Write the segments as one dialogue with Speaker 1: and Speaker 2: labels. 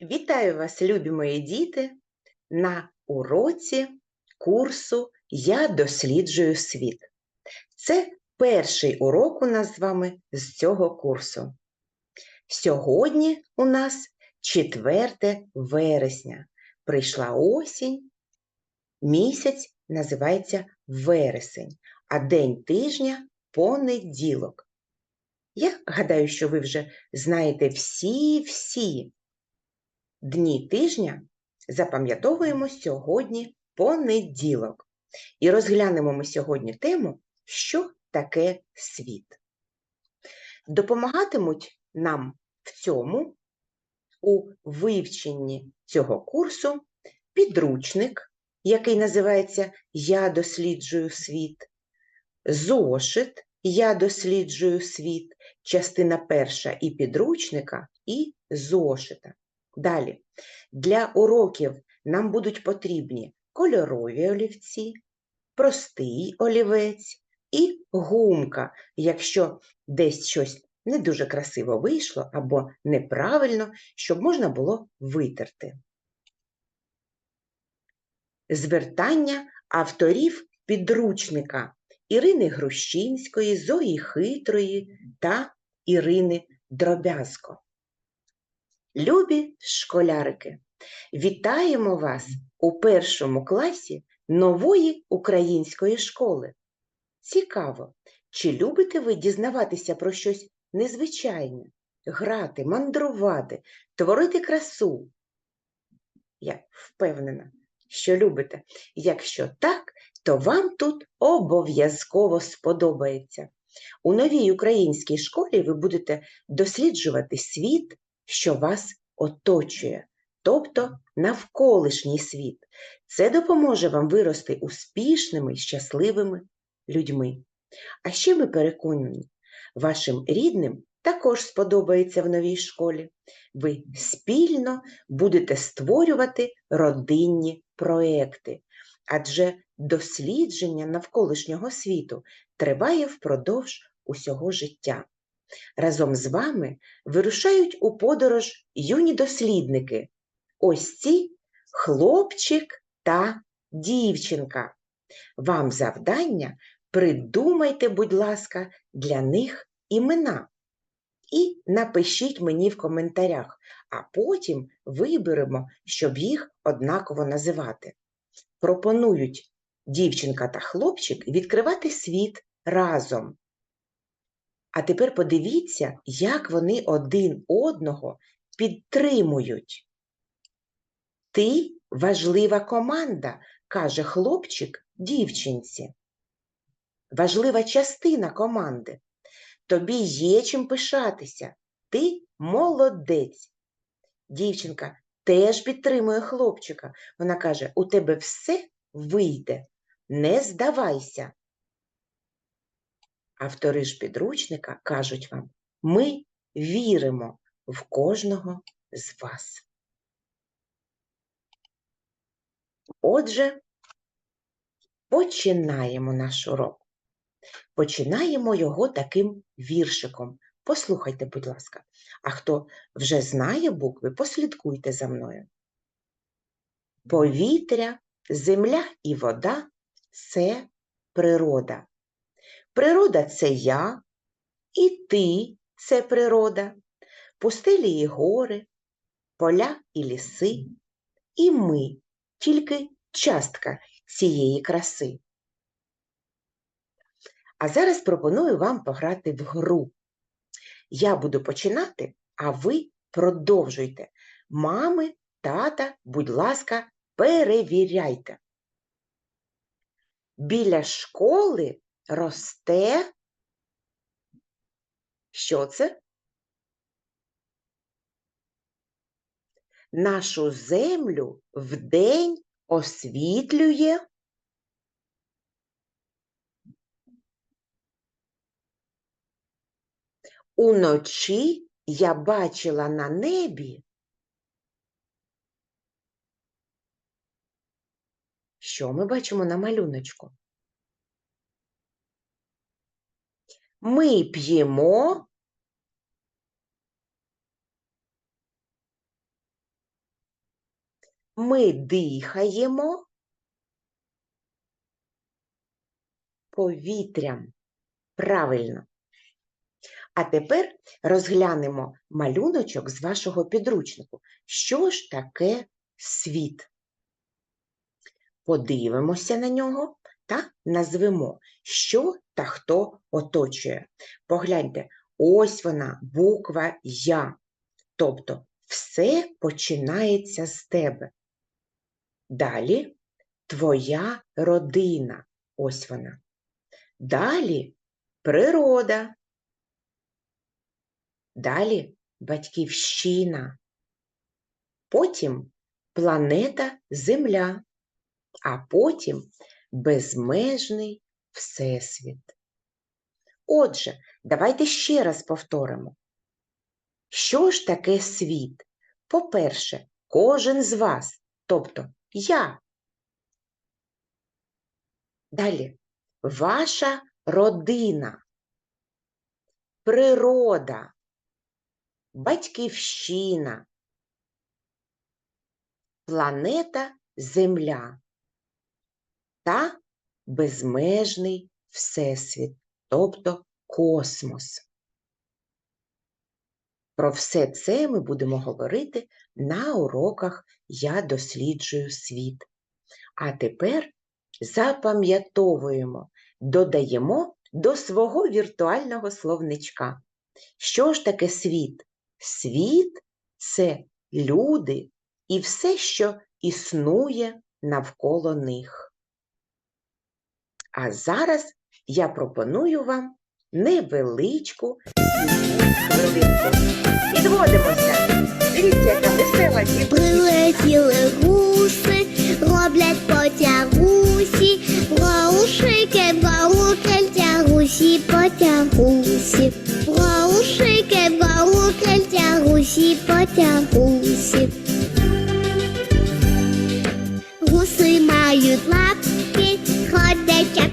Speaker 1: Вітаю вас, любі мої діти, на уроці курсу Я досліджую світ. Це перший урок у нас з вами з цього курсу. Сьогодні у нас 4 вересня. Прийшла осінь, місяць називається вересень, а день тижня понеділок. Я гадаю, що ви вже знаєте всі-всі дні тижня запам'ятовуємо сьогодні понеділок. І розглянемо ми сьогодні тему, що таке світ. Допомагатимуть нам в цьому у вивченні цього курсу підручник, який називається Я досліджую світ, зошит Я досліджую світ, частина перша і підручника, і зошита. Далі, для уроків нам будуть потрібні кольорові олівці, простий олівець і гумка, якщо десь щось не дуже красиво вийшло або неправильно, щоб можна було витерти. Звертання авторів підручника Ірини Грущинської, Зої Хитрої та Ірини Дробязко. Любі школярики, вітаємо вас у першому класі нової української школи. Цікаво, чи любите ви дізнаватися про щось незвичайне, грати, мандрувати, творити красу? Я впевнена, що любите. Якщо так, то вам тут обов'язково сподобається. У новій українській школі ви будете досліджувати світ що вас оточує, тобто навколишній світ. Це допоможе вам вирости успішними щасливими людьми. А ще ми переконані, вашим рідним також сподобається в новій школі. Ви спільно будете створювати родинні проекти, адже дослідження навколишнього світу триває впродовж усього життя. Разом з вами вирушають у подорож юні дослідники. Ось ці хлопчик та дівчинка. Вам завдання придумайте, будь ласка, для них імена. І напишіть мені в коментарях, а потім виберемо, щоб їх однаково називати. Пропонують дівчинка та хлопчик відкривати світ разом. А тепер подивіться, як вони один одного підтримують. Ти важлива команда, каже хлопчик дівчинці. Важлива частина команди. Тобі є чим пишатися. Ти молодець. Дівчинка теж підтримує хлопчика. Вона каже: у тебе все вийде, не здавайся. Автори ж підручника кажуть вам, ми віримо в кожного з вас. Отже, починаємо наш урок. Починаємо його таким віршиком. Послухайте, будь ласка, а хто вже знає букви, послідкуйте за мною. Повітря, земля і вода це природа. Природа це я, і ти це природа, пустелі і гори, поля і ліси, і ми тільки частка цієї краси. А зараз пропоную вам пограти в гру. Я буду починати, а ви продовжуйте. Мами, тата, будь ласка, перевіряйте. Біля школи росте. Що це? Нашу землю вдень освітлює. Уночі я бачила на небі. Що ми бачимо на малюночку? Ми п'ємо Ми дихаємо повітрям. Правильно. А тепер розглянемо малюночок з вашого підручнику. Що ж таке світ? Подивимося на нього та назвемо, що та хто оточує. Погляньте, ось вона, буква Я. Тобто все починається з тебе. Далі твоя родина. Ось вона. Далі природа. Далі батьківщина. Потім планета Земля, а потім безмежний Всесвіт. Отже, давайте ще раз повторимо. Що ж таке світ? По-перше, кожен з вас, тобто я. Далі ваша родина, природа, батьківщина, планета Земля безмежний Всесвіт, тобто космос. Про все це ми будемо говорити на уроках Я досліджую світ. А тепер запам'ятовуємо, додаємо до свого віртуального словничка. Що ж таке світ? Світ це люди і все, що існує навколо них. А зараз я пропоную вам невеличку хвилинку. Підводимося. Дивіться, яка весела дівчинка.
Speaker 2: Прилетіли гуси, роблять потягусі, Браушики, браукельтя, гусі, потягусі, Браушики, браукельтя, гусі, потягусі. Гуси мають лапки, ходять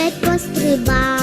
Speaker 2: толоку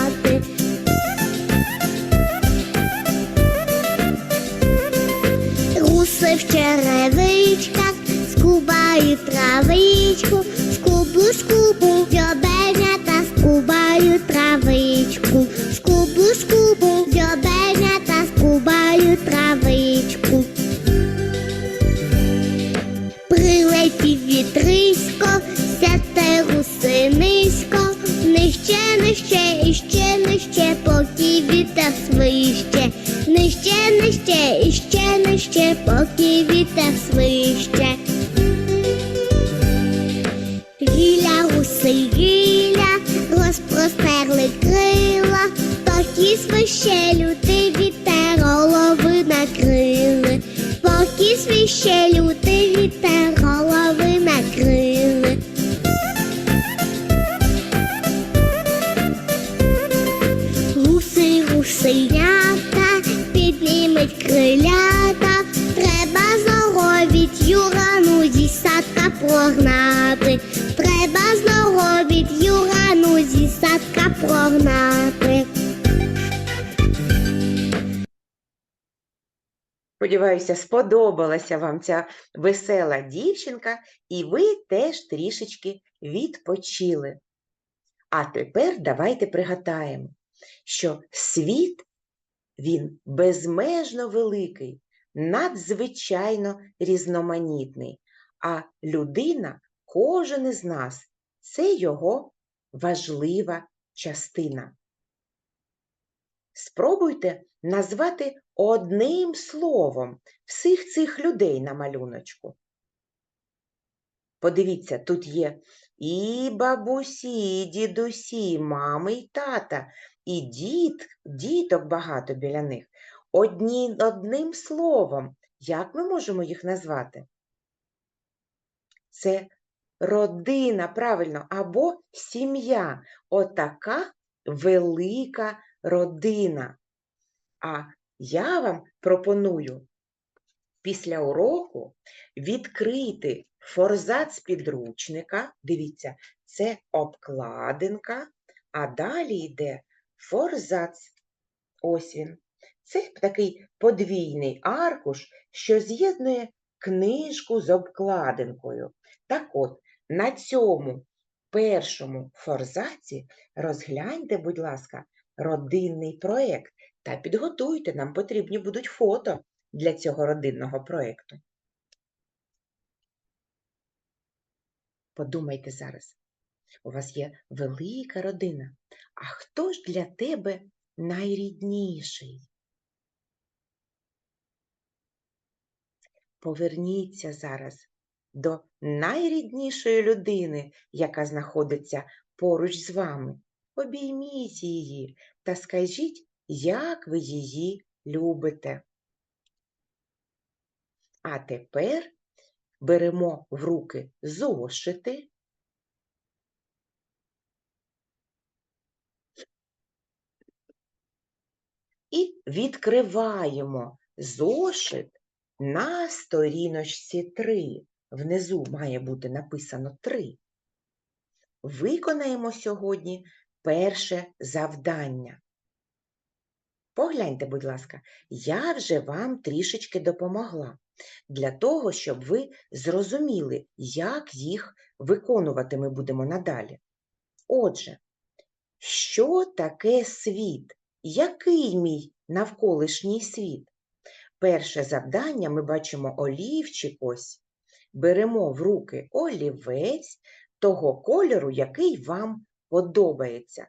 Speaker 1: Сподіваюся, сподобалася вам ця весела дівчинка, і ви теж трішечки відпочили. А тепер давайте пригадаємо, що світ він безмежно великий, надзвичайно різноманітний, а людина, кожен із нас, це його важлива частина. Спробуйте назвати одним словом всіх цих людей на малюночку. Подивіться, тут є і бабусі, і дідусі, і мами, і тата, і діт, діток багато біля них. Одні, одним словом, як ми можемо їх назвати? Це родина, правильно, або сім'я. Отака велика родина. А я вам пропоную після уроку відкрити форзац підручника. Дивіться, це обкладинка, а далі йде форзац. Ось він. Це такий подвійний аркуш, що з'єднує книжку з обкладинкою. Так от, на цьому першому форзаці розгляньте, будь ласка, родинний проєкт та підготуйте, нам потрібні будуть фото для цього родинного проєкту. Подумайте зараз, у вас є велика родина, а хто ж для тебе найрідніший? Поверніться зараз до найріднішої людини, яка знаходиться поруч з вами. Обійміть її та скажіть, як ви її любите. А тепер беремо в руки зошити. І відкриваємо зошит на сторіночці 3. Внизу має бути написано 3. Виконаємо сьогодні перше завдання. Погляньте, будь ласка, я вже вам трішечки допомогла для того, щоб ви зрозуміли, як їх виконувати ми будемо надалі. Отже, що таке світ? Який мій навколишній світ? Перше завдання ми бачимо олівчик ось. Беремо в руки олівець того кольору, який вам подобається.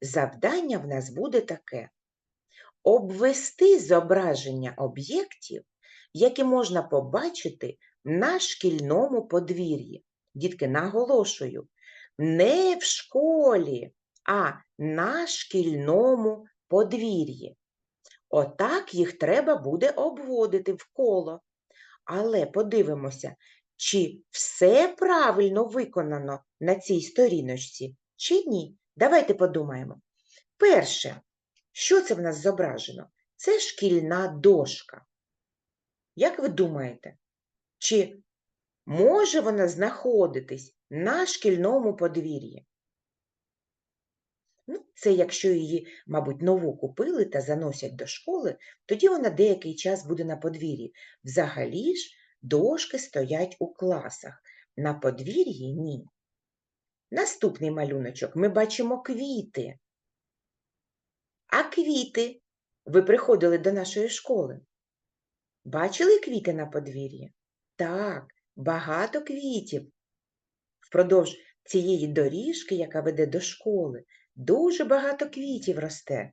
Speaker 1: Завдання в нас буде таке: обвести зображення об'єктів, які можна побачити на шкільному подвір'ї. Дітки, наголошую, не в школі, а на шкільному подвір'ї. Отак їх треба буде обводити в коло. Але подивимося, чи все правильно виконано на цій сторіночці, чи ні. Давайте подумаємо. Перше, що це в нас зображено? Це шкільна дошка. Як ви думаєте, чи може вона знаходитись на шкільному подвір'ї? Ну, це якщо її, мабуть, нову купили та заносять до школи, тоді вона деякий час буде на подвір'ї. Взагалі ж дошки стоять у класах, на подвір'ї ні. Наступний малюночок ми бачимо квіти. А квіти? Ви приходили до нашої школи. Бачили квіти на подвір'ї? Так, багато квітів. Впродовж цієї доріжки, яка веде до школи, дуже багато квітів росте.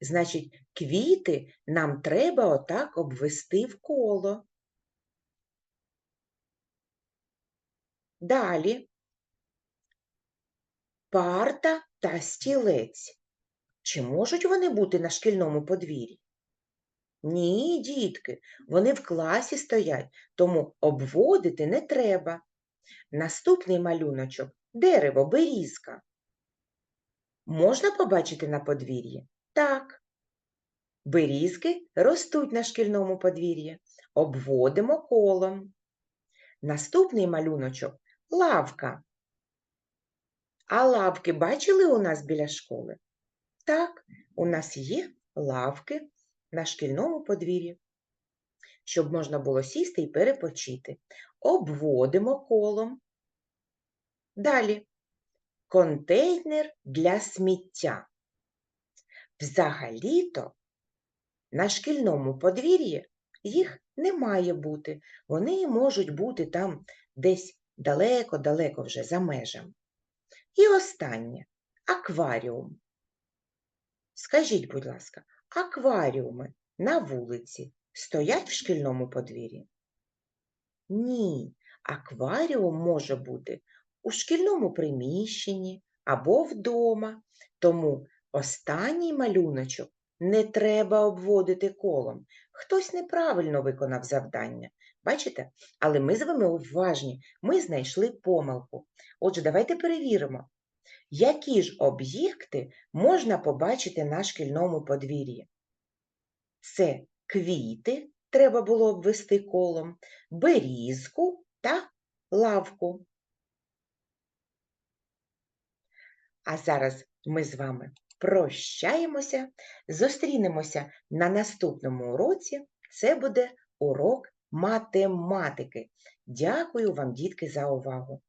Speaker 1: Значить, квіти нам треба отак обвести в коло. Далі парта та стілець. Чи можуть вони бути на шкільному подвір'ї? Ні, дітки, вони в класі стоять, тому обводити не треба. Наступний малюночок дерево, берізка. Можна побачити на подвір'ї? Так. Берізки ростуть на шкільному подвір'ї. Обводимо колом. Наступний малюночок лавка. А лавки бачили у нас біля школи? Так, у нас є лавки на шкільному подвір'ї, щоб можна було сісти і перепочити. Обводимо колом. Далі контейнер для сміття. Взагалі-то на шкільному подвір'ї їх не має бути. Вони можуть бути там десь далеко-далеко вже за межами. І останнє акваріум. Скажіть, будь ласка, акваріуми на вулиці стоять в шкільному подвір'ї? Ні, акваріум може бути у шкільному приміщенні або вдома. Тому останній малюночок не треба обводити колом. Хтось неправильно виконав завдання. Бачите? Але ми з вами уважні, ми знайшли помилку. Отже, давайте перевіримо, які ж об'єкти можна побачити на шкільному подвір'ї. Це квіти, треба було обвести колом, берізку та лавку. А зараз ми з вами прощаємося, зустрінемося на наступному уроці. Це буде урок математики. Дякую вам, дітки, за увагу.